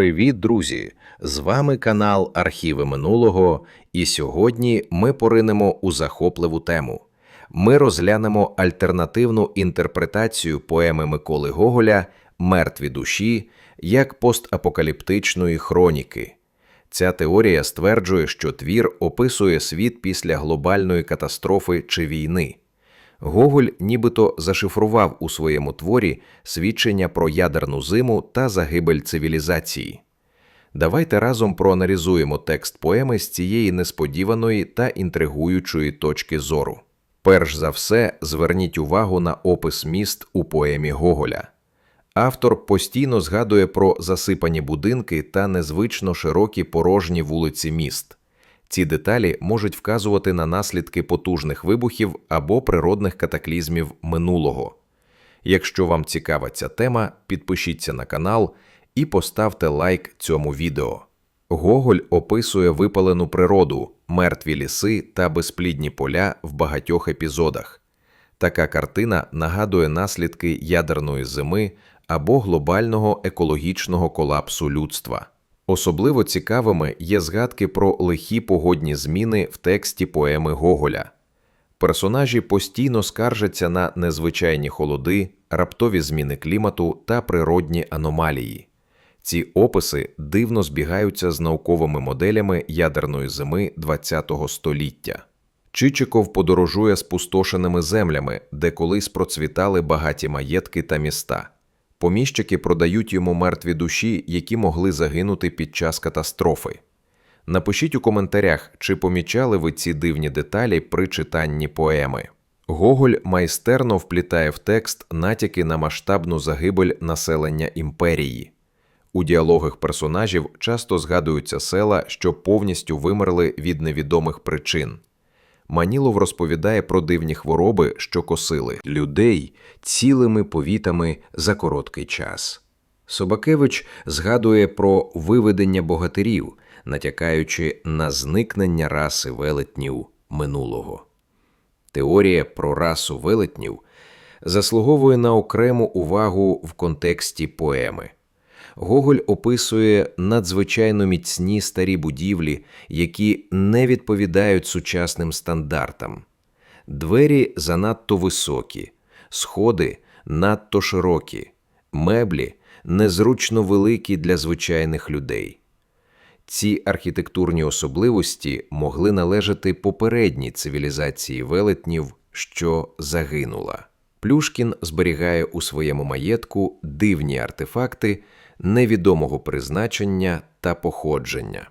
Привіт, друзі! З вами канал Архіви минулого, і сьогодні ми поринемо у захопливу тему. Ми розглянемо альтернативну інтерпретацію поеми Миколи Гоголя Мертві душі як постапокаліптичної хроніки. Ця теорія стверджує, що твір описує світ після глобальної катастрофи чи війни. Гоголь нібито зашифрував у своєму творі свідчення про ядерну зиму та загибель цивілізації. Давайте разом проаналізуємо текст поеми з цієї несподіваної та інтригуючої точки зору. Перш за все, зверніть увагу на опис міст у поемі Гоголя. Автор постійно згадує про засипані будинки та незвично широкі порожні вулиці міст. Ці деталі можуть вказувати на наслідки потужних вибухів або природних катаклізмів минулого. Якщо вам цікава ця тема, підпишіться на канал і поставте лайк цьому відео. Гоголь описує випалену природу, мертві ліси та безплідні поля в багатьох епізодах. Така картина нагадує наслідки ядерної зими або глобального екологічного колапсу людства. Особливо цікавими є згадки про лихі погодні зміни в тексті поеми Гоголя. Персонажі постійно скаржаться на незвичайні холоди, раптові зміни клімату та природні аномалії. Ці описи дивно збігаються з науковими моделями ядерної зими ХХ століття. Чичиков подорожує спустошеними землями, де колись процвітали багаті маєтки та міста. Поміщики продають йому мертві душі, які могли загинути під час катастрофи. Напишіть у коментарях, чи помічали ви ці дивні деталі при читанні поеми. Гоголь майстерно вплітає в текст натяки на масштабну загибель населення імперії. У діалогах персонажів часто згадуються села, що повністю вимерли від невідомих причин. Манілов розповідає про дивні хвороби, що косили людей цілими повітами за короткий час. Собакевич згадує про виведення богатирів, натякаючи на зникнення раси велетнів минулого. Теорія про расу велетнів заслуговує на окрему увагу в контексті поеми. Гоголь описує надзвичайно міцні старі будівлі, які не відповідають сучасним стандартам. Двері занадто високі, сходи надто широкі, меблі незручно великі для звичайних людей. Ці архітектурні особливості могли належати попередній цивілізації велетнів, що загинула. Плюшкін зберігає у своєму маєтку дивні артефакти невідомого призначення та походження.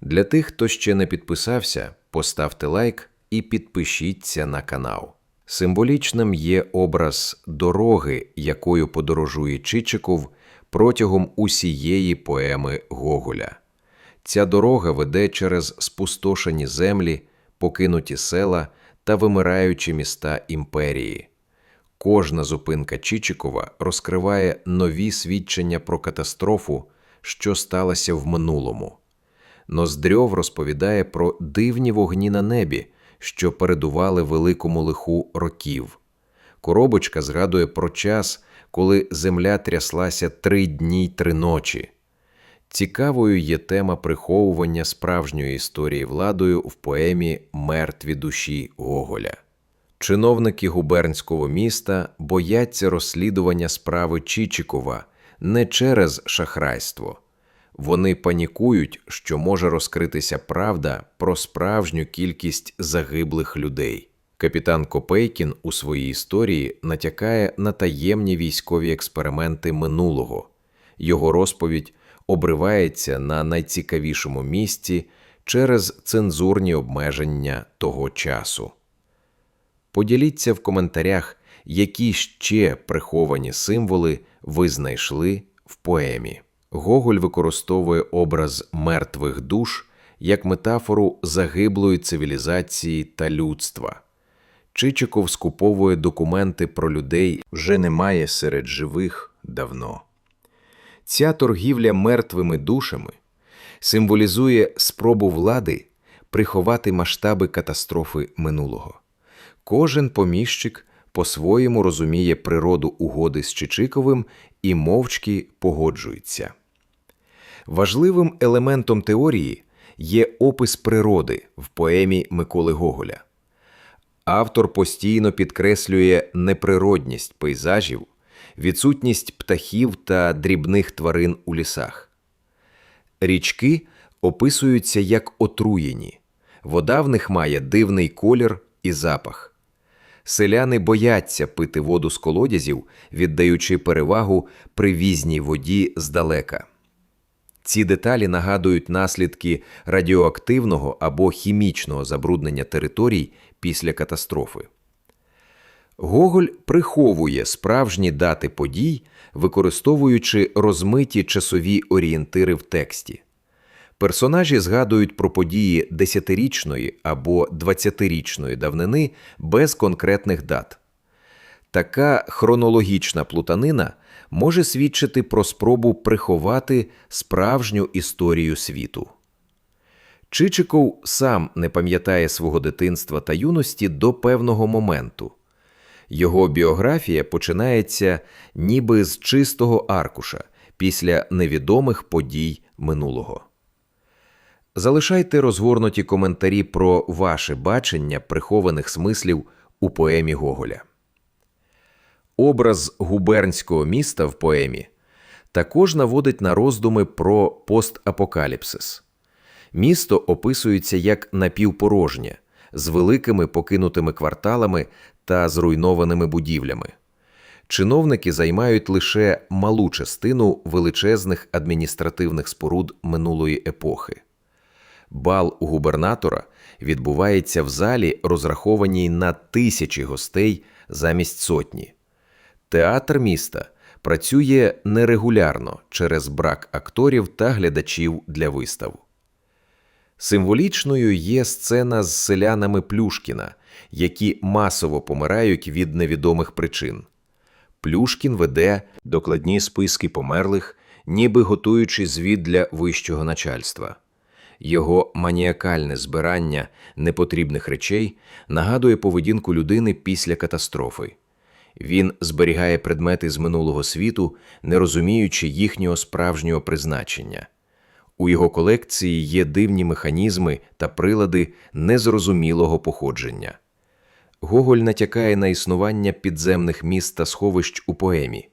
Для тих, хто ще не підписався, поставте лайк і підпишіться на канал. Символічним є образ дороги, якою подорожує Чичиков протягом усієї поеми Гоголя. Ця дорога веде через спустошені землі, покинуті села та вимираючі міста імперії. Кожна зупинка Чичикова розкриває нові свідчення про катастрофу, що сталося в минулому. Ноздрьов розповідає про дивні вогні на небі, що передували великому лиху років. Коробочка згадує про час, коли земля тряслася три дні й три ночі. Цікавою є тема приховування справжньої історії владою в поемі Мертві душі Гоголя. Чиновники губернського міста бояться розслідування справи Чичикова не через шахрайство. Вони панікують, що може розкритися правда про справжню кількість загиблих людей. Капітан Копейкін у своїй історії натякає на таємні військові експерименти минулого. Його розповідь обривається на найцікавішому місці через цензурні обмеження того часу. Поділіться в коментарях, які ще приховані символи ви знайшли в поемі. Гоголь використовує образ мертвих душ як метафору загиблої цивілізації та людства. Чичиков скуповує документи про людей вже немає серед живих давно. Ця торгівля мертвими душами символізує спробу влади приховати масштаби катастрофи минулого. Кожен поміщик по-своєму розуміє природу угоди з Чичиковим і мовчки погоджується. Важливим елементом теорії є опис природи в поемі Миколи Гоголя. Автор постійно підкреслює неприродність пейзажів, відсутність птахів та дрібних тварин у лісах. Річки описуються як отруєні, вода в них має дивний колір і запах. Селяни бояться пити воду з колодязів, віддаючи перевагу привізній воді здалека. Ці деталі нагадують наслідки радіоактивного або хімічного забруднення територій після катастрофи. Гоголь приховує справжні дати подій, використовуючи розмиті часові орієнтири в тексті. Персонажі згадують про події десятирічної або двадцятирічної давнини без конкретних дат. Така хронологічна плутанина може свідчити про спробу приховати справжню історію світу. Чичиков сам не пам'ятає свого дитинства та юності до певного моменту. Його біографія починається ніби з чистого аркуша після невідомих подій минулого. Залишайте розгорнуті коментарі про ваше бачення прихованих смислів у поемі Гоголя. Образ губернського міста в поемі також наводить на роздуми про постапокаліпсис. Місто описується як напівпорожнє, з великими покинутими кварталами та зруйнованими будівлями. Чиновники займають лише малу частину величезних адміністративних споруд минулої епохи. Бал у губернатора відбувається в залі, розрахованій на тисячі гостей замість сотні. Театр міста працює нерегулярно через брак акторів та глядачів для вистав. Символічною є сцена з селянами Плюшкіна, які масово помирають від невідомих причин. Плюшкін веде докладні списки померлих, ніби готуючи звіт для вищого начальства. Його маніакальне збирання непотрібних речей нагадує поведінку людини після катастрофи. Він зберігає предмети з минулого світу, не розуміючи їхнього справжнього призначення. У його колекції є дивні механізми та прилади незрозумілого походження. Гоголь натякає на існування підземних міст та сховищ у поемі.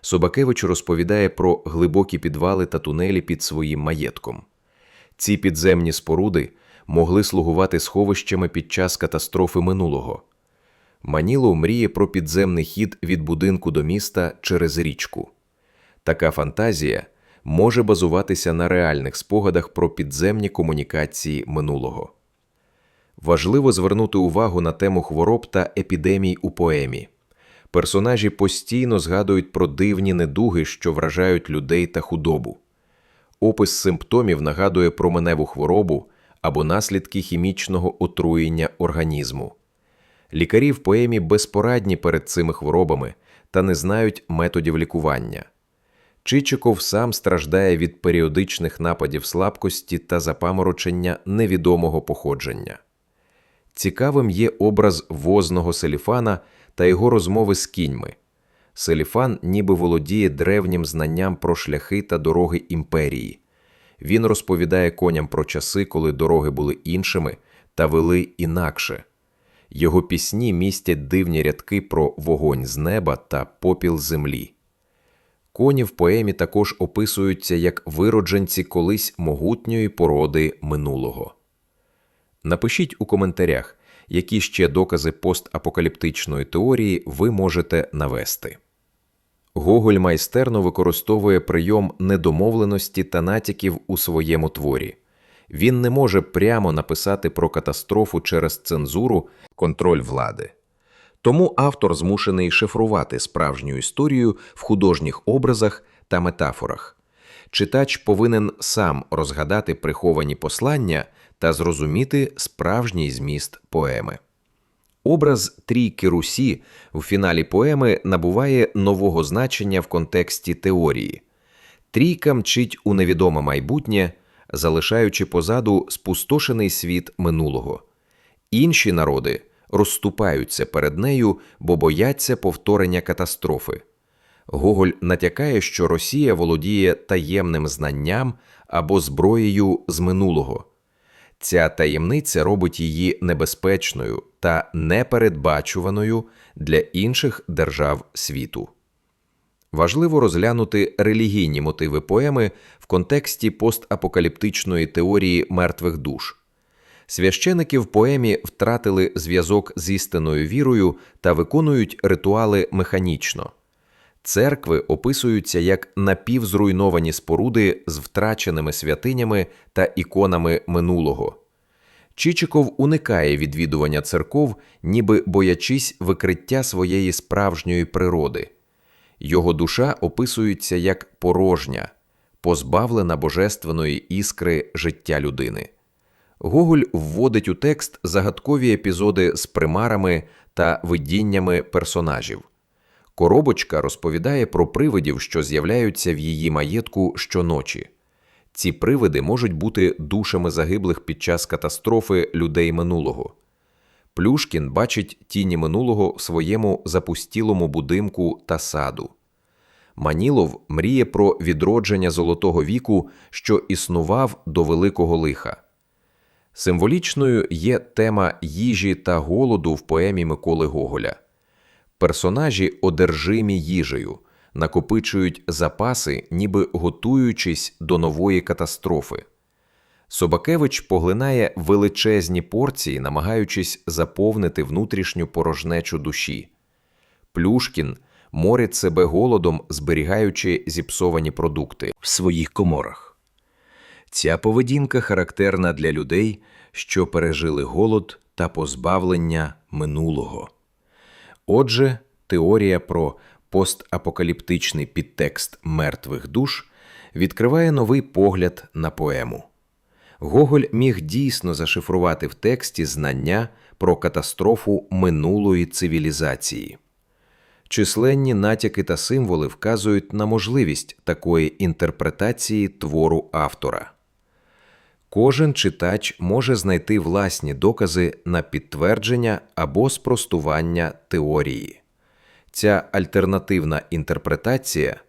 Собакевич розповідає про глибокі підвали та тунелі під своїм маєтком. Ці підземні споруди могли слугувати сховищами під час катастрофи минулого. Манілов мріє про підземний хід від будинку до міста через річку. Така фантазія може базуватися на реальних спогадах про підземні комунікації минулого. Важливо звернути увагу на тему хвороб та епідемій у поемі. Персонажі постійно згадують про дивні недуги, що вражають людей та худобу. Опис симптомів нагадує про меневу хворобу або наслідки хімічного отруєння організму. Лікарі в поемі безпорадні перед цими хворобами та не знають методів лікування. Чичиков сам страждає від періодичних нападів слабкості та запаморочення невідомого походження. Цікавим є образ возного селіфана та його розмови з кіньми. Селіфан ніби володіє древнім знанням про шляхи та дороги імперії. Він розповідає коням про часи, коли дороги були іншими та вели інакше. Його пісні містять дивні рядки про вогонь з неба та попіл землі. Коні в поемі також описуються як виродженці колись могутньої породи минулого. Напишіть у коментарях, які ще докази постапокаліптичної теорії ви можете навести. Гоголь майстерно використовує прийом недомовленості та натяків у своєму творі. Він не може прямо написати про катастрофу через цензуру контроль влади. Тому автор змушений шифрувати справжню історію в художніх образах та метафорах. Читач повинен сам розгадати приховані послання та зрозуміти справжній зміст поеми. Образ трійки Русі в фіналі поеми набуває нового значення в контексті теорії. Трійка мчить у невідоме майбутнє, залишаючи позаду спустошений світ минулого. Інші народи розступаються перед нею, бо бояться повторення катастрофи. Гоголь натякає, що Росія володіє таємним знанням або зброєю з минулого. Ця таємниця робить її небезпечною та непередбачуваною для інших держав світу. Важливо розглянути релігійні мотиви поеми в контексті постапокаліптичної теорії мертвих душ. Священики в поемі втратили зв'язок з істинною вірою та виконують ритуали механічно. Церкви описуються як напівзруйновані споруди з втраченими святинями та іконами минулого. Чичиков уникає відвідування церков, ніби боячись викриття своєї справжньої природи. Його душа описується як порожня, позбавлена божественної іскри життя людини. Гоголь вводить у текст загадкові епізоди з примарами та видіннями персонажів. Коробочка розповідає про привидів, що з'являються в її маєтку щоночі. Ці привиди можуть бути душами загиблих під час катастрофи людей минулого. Плюшкін бачить тіні минулого в своєму запустілому будинку та саду. Манілов мріє про відродження золотого віку, що існував до великого лиха. Символічною є тема їжі та голоду в поемі Миколи Гоголя. Персонажі одержимі їжею, накопичують запаси, ніби готуючись до нової катастрофи. Собакевич поглинає величезні порції, намагаючись заповнити внутрішню порожнечу душі. Плюшкін морить себе голодом, зберігаючи зіпсовані продукти в своїх коморах. Ця поведінка характерна для людей, що пережили голод та позбавлення минулого. Отже, теорія про постапокаліптичний підтекст мертвих душ відкриває новий погляд на поему. Гоголь міг дійсно зашифрувати в тексті знання про катастрофу минулої цивілізації. Численні натяки та символи вказують на можливість такої інтерпретації твору автора. Кожен читач може знайти власні докази на підтвердження або спростування теорії. Ця альтернативна інтерпретація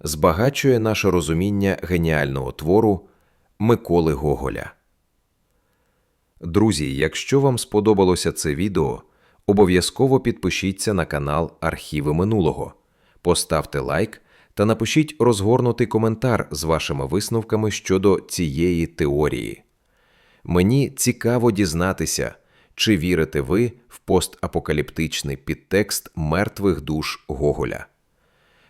збагачує наше розуміння геніального твору Миколи Гоголя. Друзі, якщо вам сподобалося це відео, обов'язково підпишіться на канал Архіви минулого, поставте лайк та напишіть розгорнутий коментар з вашими висновками щодо цієї теорії. Мені цікаво дізнатися, чи вірите ви в постапокаліптичний підтекст мертвих душ Гоголя.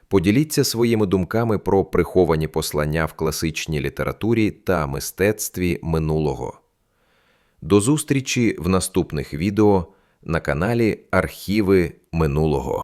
Поділіться своїми думками про приховані послання в класичній літературі та мистецтві минулого. До зустрічі в наступних відео на каналі Архіви минулого.